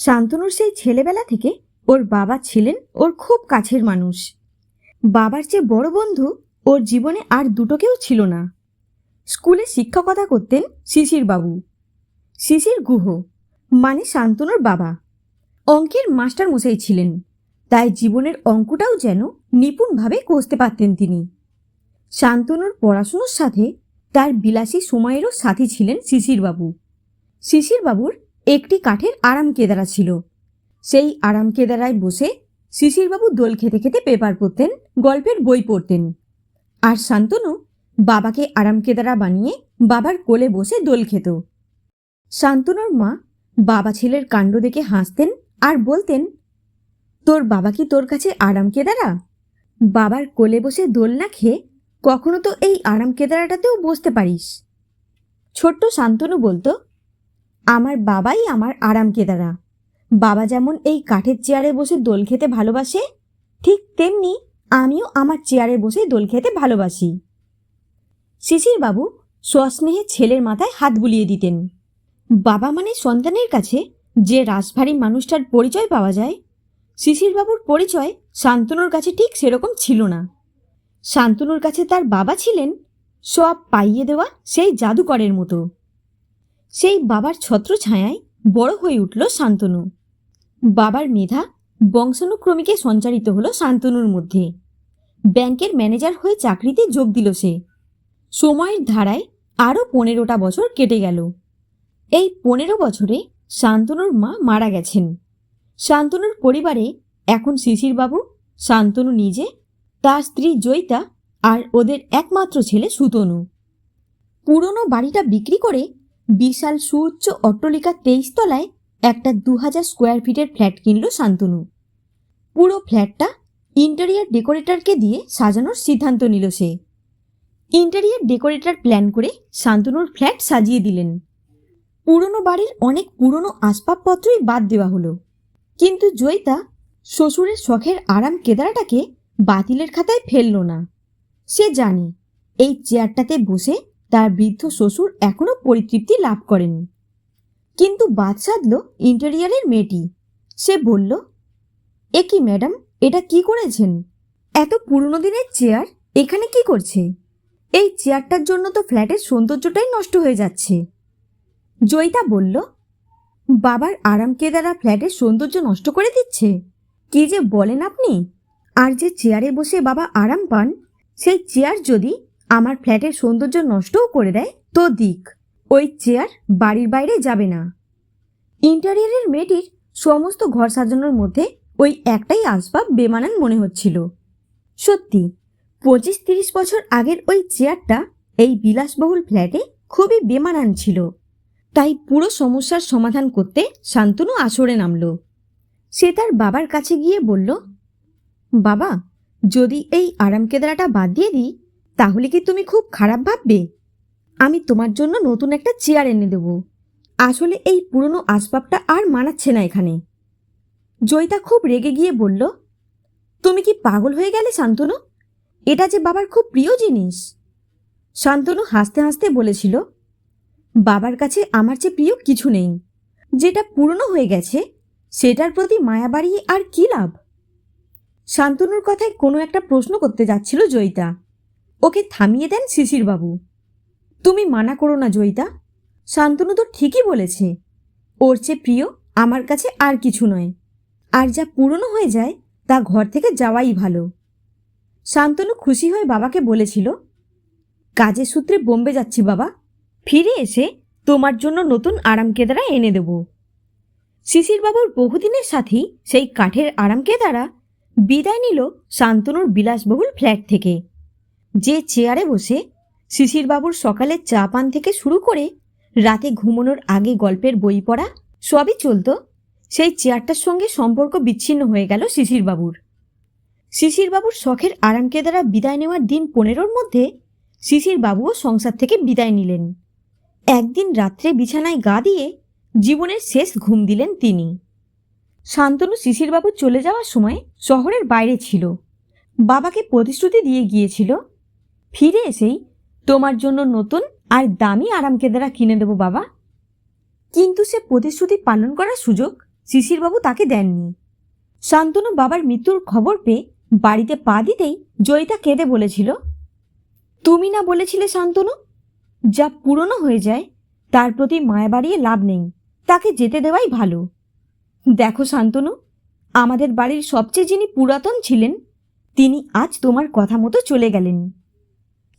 শান্তনুর সেই ছেলেবেলা থেকে ওর বাবা ছিলেন ওর খুব কাছের মানুষ। বাবার চেয়ে বড় বন্ধু ওর জীবনে আর দুটো কেউ ছিল না। স্কুলে শিক্ষকতা করতেন শিশির বাবু। শিশির গুহ মানে শান্তনুর বাবা। অঙ্কের মাস্টার মশাই ছিলেন, তাই জীবনের অঙ্কটাও যেন নিপুণভাবে কষতে পারতেন তিনি। শান্তনুর পড়াশুনোর সাথে তার বিলাসী সময়েরও সাথী ছিলেন শিশিরবাবু শিশিরবাবুর একটি কাঠের আরাম কেদারা ছিল। সেই আরাম কেদারায় বসে শিশিরবাবু দোল খেতে খেতে পেপার পড়তেন, গল্পের বই পড়তেন। আর শান্তনু বাবাকে আরাম কেদারা বানিয়ে বাবার কোলে বসে দোল খেত। শান্তনুর মা বাবা ছেলের কাণ্ড দেখে হাসতেন আর বলতেন, তোর বাবা কি তোর কাছে আরাম কেদারা? বাবার কোলে বসে দোল না খেয়ে কখনো তো এই আরাম কেদারাটাতেও বসতে পারিস। ছোট্ট শান্তনু বলতো আমার বাবাই আমার আরাম কেদারা বাবা যেমন এই কাঠের চেয়ারে বসে দোল খেতে ভালোবাসে, ঠিক তেমনি আমিও আমার চেয়ারে বসে দোল খেতে ভালোবাসি। শিশিরবাবু স্বস্নেহে ছেলের মাথায় হাত বুলিয়ে দিতেন। বাবা মানে সন্তানের কাছে যে রাসভারী মানুষটার পরিচয় পাওয়া যায়, শিশিরবাবুর পরিচয় শান্তনুর কাছে ঠিক সেরকম ছিল না। শান্তনুর কাছে তার বাবা ছিলেন সব পাইয়ে দেওয়া সেই জাদুকরের মতো। সেই বাবার ছত্রছায়ায় বড় হয়ে উঠল শান্তনু। বাবার মেধা বংশানুক্রমিকে সঞ্চারিত হলো শান্তনুর মধ্যে। ব্যাংকের ম্যানেজার হয়ে চাকরিতে যোগ দিল সে। সময়ের ধারায় আরও পনেরোটা বছর কেটে গেল। এই পনেরো বছরে শান্তনুর মা মারা গেছেন। শান্তনুর পরিবারে এখন শিশিরবাবু, শান্তনু নিজে, তার স্ত্রী জয়িতা আর ওদের একমাত্র ছেলে সুতনু। পুরনো বাড়িটা বিক্রি করে বিশাল সুউচ্চ অট্টলিকার তলায় একটা দু হাজার স্কোয়ার ফিটের ফ্ল্যাট কিনল শান্তনু। পুরো ফ্ল্যাটটা ইন্টেরিয়ার ডেকোরেটরকে দিয়ে সাজানোর সিদ্ধান্ত নিল সে। ইন্টেরিয়ার ডেকোরেটর প্ল্যান করে শান্তনুর ফ্ল্যাট সাজিয়ে দিলেন। পুরনো বাড়ির অনেক পুরনো আসবাবপত্রই বাদ দেওয়া হলো। কিন্তু জয়িতা শ্বশুরের শখের আরাম কেদারাটাকে বাতিলের খাতায় ফেলল না। সে জানে, এই চেয়ারটাতে বসে তার বৃদ্ধ শ্বশুর এখনও পরিতৃপ্তি লাভ করেন। কিন্তু বাদ সাধল ইন্টেরিয়ারের মেয়েটি। সে বলল, এ কি ম্যাডাম এটা কি করেছেন? এত পুরনো দিনের চেয়ার এখানে কি করছে? এই চেয়ারটার জন্য তো ফ্ল্যাটের সৌন্দর্যটাই নষ্ট হয়ে যাচ্ছে। জয়িতা বলল, বাবার আরাম কেদারা ফ্ল্যাটের সৌন্দর্য নষ্ট করে দিচ্ছে? কি যে বলেন আপনি? আর যে চেয়ারে বসে বাবা আরাম পান, সেই চেয়ার যদি আমার ফ্ল্যাটের সৌন্দর্য নষ্টও করে দেয় তো দিক। ওই চেয়ার বাড়ির বাইরে যাবে না। ইন্টেরিয়ারের মেয়েটির সমস্ত ঘর সাজানোর মধ্যে ওই একটাই আসবাব বেমানান মনে হচ্ছিল। সত্যি, পঁচিশ তিরিশ বছর আগের ওই চেয়ারটা এই বিলাসবহুল ফ্ল্যাটে খুবই বেমানান ছিল। তাই পুরো সমস্যার সমাধান করতে শান্তনু আসরে নামল। সে তার বাবার কাছে গিয়ে বলল, বাবা, যদি এই আরাম কেদারাটা বাদ দিয়ে দিই তাহলে কি তুমি খুব খারাপ ভাববে? আমি তোমার জন্য নতুন একটা চেয়ার এনে দেব। আসলে এই পুরনো আসবাবটা আর মানাচ্ছে না এখানে। জয়িতা খুব রেগে গিয়ে বলল, তুমি কি পাগল হয়ে গেলে, শান্তনু? এটা যে বাবার খুব প্রিয় জিনিস। শান্তনু হাসতে হাসতে বলেছিল, বাবার কাছে আমার চেয়ে প্রিয় কিছু নেই। যেটা পুরনো হয়ে গেছে, সেটার প্রতি মায়া বাড়িয়ে আর কি লাভ? শান্তনুর কথায় কোনো একটা প্রশ্ন করতে যাচ্ছিল জয়িতা। ওকে থামিয়ে দেন শিশিরবাবু। তুমি মানা করো না, জয়িতা। শান্তনু তো ঠিকই বলেছে। ওর চেয়ে প্রিয় আমার কাছে আর কিছু নয়। আর যা পুরনো হয়ে যায়, তা ঘর থেকে যাওয়াই ভালো। শান্তনু খুশি হয়ে বাবাকে বলেছিল, কাজের সূত্রে বোম্বে যাচ্ছি বাবা। ফিরে এসে তোমার জন্য নতুন আরাম কেদারা এনে দেব। শিশিরবাবুর বহুদিনের সাথী সেই কাঠের আরাম কেদারা বিদায় নিল শান্তনুর বিলাসবহুল ফ্ল্যাট থেকে। যে চেয়ারে বসে শিশিরবাবুর সকালের চা পান থেকে শুরু করে রাতে ঘুমানোর আগে গল্পের বই পড়া সবই চলত, সেই চেয়ারটার সঙ্গে সম্পর্ক বিচ্ছিন্ন হয়ে গেল শিশিরবাবুর। শিশিরবাবুর শখের আরামকে দ্বারা বিদায় নেওয়ার দিন পনেরোর মধ্যে শিশিরবাবুও সংসার থেকে বিদায় নিলেন। একদিন রাত্রে বিছানায় গা দিয়ে জীবনের শেষ ঘুম দিলেন তিনি। শান্তনু শিশিরবাবু চলে যাওয়ার সময় শহরের বাইরে ছিল। বাবাকে প্রতিশ্রুতি দিয়ে গিয়েছিল ফিরে এসেই তোমার জন্য নতুন আর দামি আরাম কেদারা কিনে দেবো বাবা। কিন্তু সে প্রতিশ্রুতি পালন করার সুযোগ শিশিরবাবু তাকে দেননি। শান্তনু বাবার মৃত্যুর খবর পেয়ে বাড়িতে পা দিতেই জয়িতা কেঁদে বলেছিল, তুমি না বলেছিলে শান্তনু? যা পুরনো হয়ে যায়, তার প্রতি মায়া বাড়িয়ে লাভ নেই, তাকে যেতে দেওয়াই ভালো। দেখো শান্তনু, আমাদের বাড়ির সবচেয়ে যিনি পুরাতন ছিলেন, তিনি আজ তোমার কথা মতো চলে গেলেন।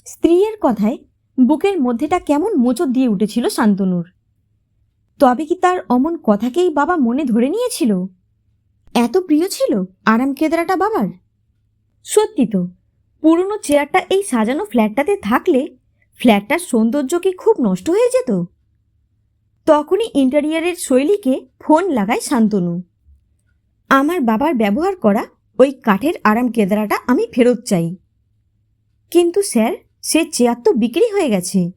স্ত্রীর কথায় বুকের মধ্যেটা কেমন মোচড় দিয়ে উঠেছিল শান্তনুর। তবে কি তার অমন কথাকেই বাবা মনে ধরে নিয়েছিল? এত প্রিয় ছিল আরাম কেদারাটা বাবার? সত্যি তো, পুরনো চেয়ারটা এই সাজানো ফ্ল্যাটটাতে থাকলে ফ্ল্যাটটার সৌন্দর্য কি খুব নষ্ট হয়ে যেত? তখনই ইন্টেরিয়ারের শৈলীকে ফোন লাগায় শান্তনু। আমার বাবার ব্যবহার করা ওই কাঠের আরাম কেদারাটা আমি ফেরত চাই। কিন্তু স্যার সে চেয়ার তো বিক্রি হয়ে গেছে।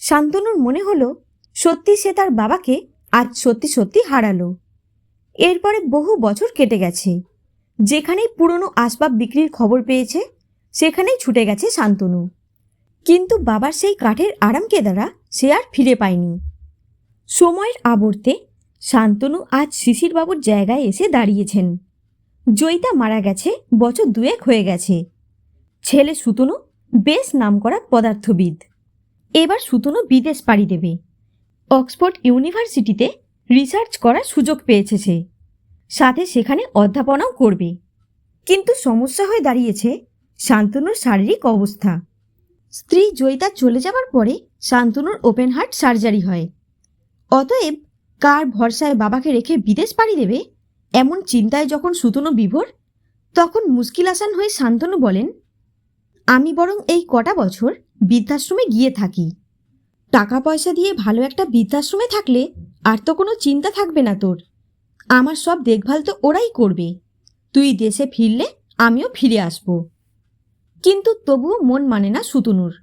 শান্তনুর মনে হলো, সত্যি সে তার বাবাকে আজ সত্যি সত্যি হারালো। এরপরে বহু বছর কেটে গেছে। যেখানেই পুরনো আসবাব বিক্রির খবর পেয়েছে, সেখানেই ছুটে গেছে শান্তনু। কিন্তু বাবার সেই কাঠের আরাম কেদারা সে আর ফিরে পায়নি। সময়ের আবর্তে শান্তনু আজ শিশিরবাবুর জায়গায় এসে দাঁড়িয়েছেন। জয়িতা মারা গেছে বছর দুয়েক হয়ে গেছে। ছেলে সুতনু বেশ নামকরা পদার্থবিদ। এবার সুতনু বিদেশ পাড়ি দেবে। অক্সফোর্ড ইউনিভার্সিটিতে রিসার্চ করার সুযোগ পেয়েছে সে। সাথে সেখানে অধ্যাপনাও করবে। কিন্তু সমস্যা হয়ে দাঁড়িয়েছে শান্তনুর শারীরিক অবস্থা। স্ত্রী জয়িতা চলে যাবার পরে শান্তনুর ওপেন হার্ট সার্জারি হয়। অতএব কার ভরসায় বাবাকে রেখে বিদেশ পাড়ি দেবে? এমন চিন্তায় যখন সুতনু বিভোর, তখন মুশকিল আসান হয়ে শান্তনু বলেন আমি বরং এই কটা বছর বৃদ্ধাশ্রমে গিয়ে থাকি। টাকা পয়সা দিয়ে ভালো একটা বৃদ্ধাশ্রমে থাকলে আর তো কোনো চিন্তা থাকবে না তোর। আমার সব দেখভাল তো ওরাই করবে। তুই দেশে ফিরলে আমিও ফিরে আসব। কিন্তু তবুও মন মানে না সুতনুর।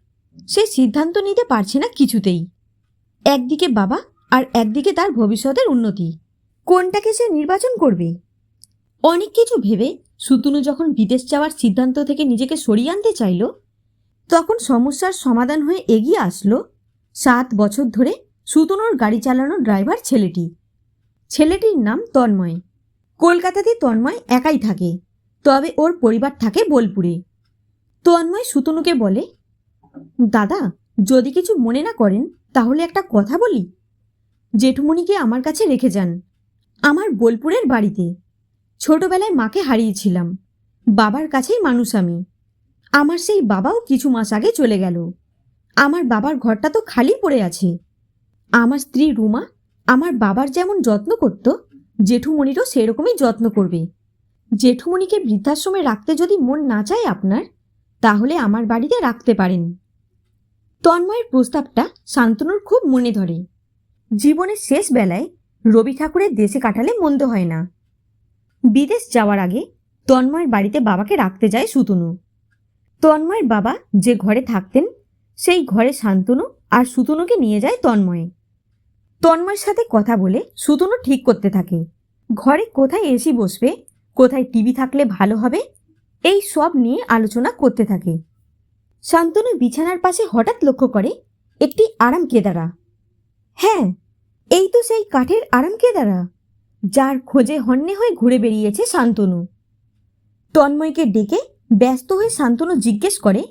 সে সিদ্ধান্ত নিতে পারছে না কিছুতেই। একদিকে বাবা আর একদিকে তার ভবিষ্যতের উন্নতি। কোনটাকে সে নির্বাচন করবে? অনেক কিছু ভেবে সুতনু যখন বিদেশ যাওয়ার সিদ্ধান্ত থেকে নিজেকে সরিয়ে আনতে চাইল, তখন সমস্যার সমাধান হয়ে এগিয়ে আসলো সাত বছর ধরে সুতনুর গাড়ি চালানোর ড্রাইভার ছেলেটি। ছেলেটির নাম তন্ময়। কলকাতাতে তন্ময় একাই থাকে, তবে ওর পরিবার থাকে বোলপুরে। তন্ময় সুতনুকে বলে, দাদা, যদি কিছু মনে না করেন, তাহলে একটা কথা বলি। জেঠুমণিকে আমার কাছে রেখে যান, আমার বোলপুরের বাড়িতে। ছোটবেলায় মাকে হারিয়েছিলাম। বাবার কাছেই মানুষ আমি। আমার সেই বাবাও কিছু মাস আগে চলে গেল। আমার বাবার ঘরটা তো খালি পড়ে আছে। আমার স্ত্রী রুমা আমার বাবার যেমন যত্ন করত, জেঠুমণিরও সেরকমই যত্ন করবে। জেঠুমণিকে বৃদ্ধাশ্রমে রাখতে যদি মন না চায় আপনার, তাহলে আমার বাড়িতে রাখতে পারেন। তন্ময়ের প্রস্তাবটা শান্তনুর খুব মনে ধরে। জীবনের শেষ বেলায় রবি ঠাকুরের দেশে কাটালে মন্দ হয় না। বিদেশ যাওয়ার আগে তন্ময়ের বাড়িতে বাবাকে রাখতে যায় সুতনু। তন্ময়ের বাবা যে ঘরে থাকতেন, সেই ঘরে শান্তনু আর সুতনুকে নিয়ে যায় তন্ময়ে। তন্ময়ের সাথে কথা বলে সুতনু ঠিক করতে থাকে। ঘরে কোথায় এসি বসবে, কোথায় টিভি থাকলে ভালো হবে, এই সব নিয়ে আলোচনা করতে থাকে। শান্তনু বিছানার পাশে হঠাৎ লক্ষ্য করে একটি আরাম কেদারা হ্যাঁ এই তো সেই কাঠের আরাম কেদারা যার খোঁজে হন্যে হয়ে ঘুরে বেরিয়েছে শান্তনু। তন্ময়কে ডেকে ব্যস্ত হয়ে শান্তনু জিজ্ঞেস করে,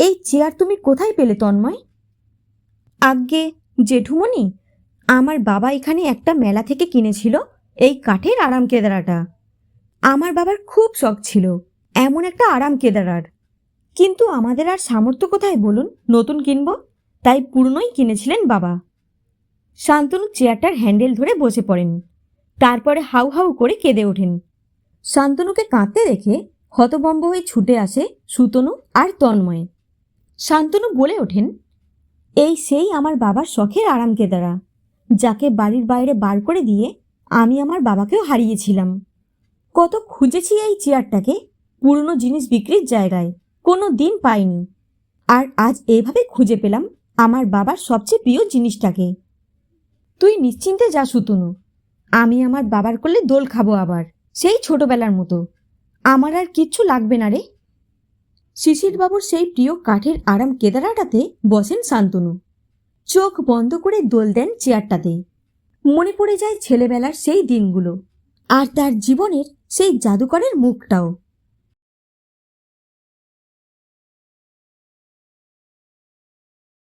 এই চেয়ার তুমি কোথায় পেলে তন্ময়? আজ্ঞে, জেঠুমণি, আমার বাবা এখানে একটা মেলা থেকে কিনেছিল, এই কাঠের আরাম কেদারাটা। আমার বাবার খুব শখ ছিল, এমন একটা আরাম কেদারার। কিন্তু আমাদের আর সামর্থ্য কোথায় বলুন? নতুন কিনব, তাই পুরনোই কিনেছিলেন বাবা। শান্তনু চেয়ারটার হ্যান্ডেল ধরে বসে পড়েন। তারপরে হাউ হাউ করে কেঁদে ওঠেন। শান্তনুকে কাঁদতে দেখে হতবম্ব হয়ে ছুটে আসে সুতনু আর তন্ময়। শান্তনু বলে ওঠেন, এই সেই আমার বাবার শখের আরাম কেদারা, যাকে বাড়ির বাইরে বার করে দিয়ে আমি আমার বাবাকেও হারিয়েছিলাম। কত খুঁজেছি এই চেয়ারটাকে, পুরনো জিনিস বিক্রির জায়গায়, কোনো দিন পাইনি। আর আজ এভাবে খুঁজে পেলাম আমার বাবার সবচেয়ে প্রিয় জিনিসটাকে। তুই নিশ্চিন্তে যা সুতনু আমি আমার বাবার করলে দোল খাব আবার। সেই ছোটবেলার মতো। আমার আর কিচ্ছু লাগবে না রে। শিশিরবাবুর সেই প্রিয় কাঠের আরাম কেদারাটাতে বসেন শান্তনু। চোখ বন্ধ করে দোল দেন চেয়ারটাতে। মনে পড়ে যায় ছেলেবেলার সেই দিনগুলো। আর তার জীবনের সেই জাদুকরের মুখটাও।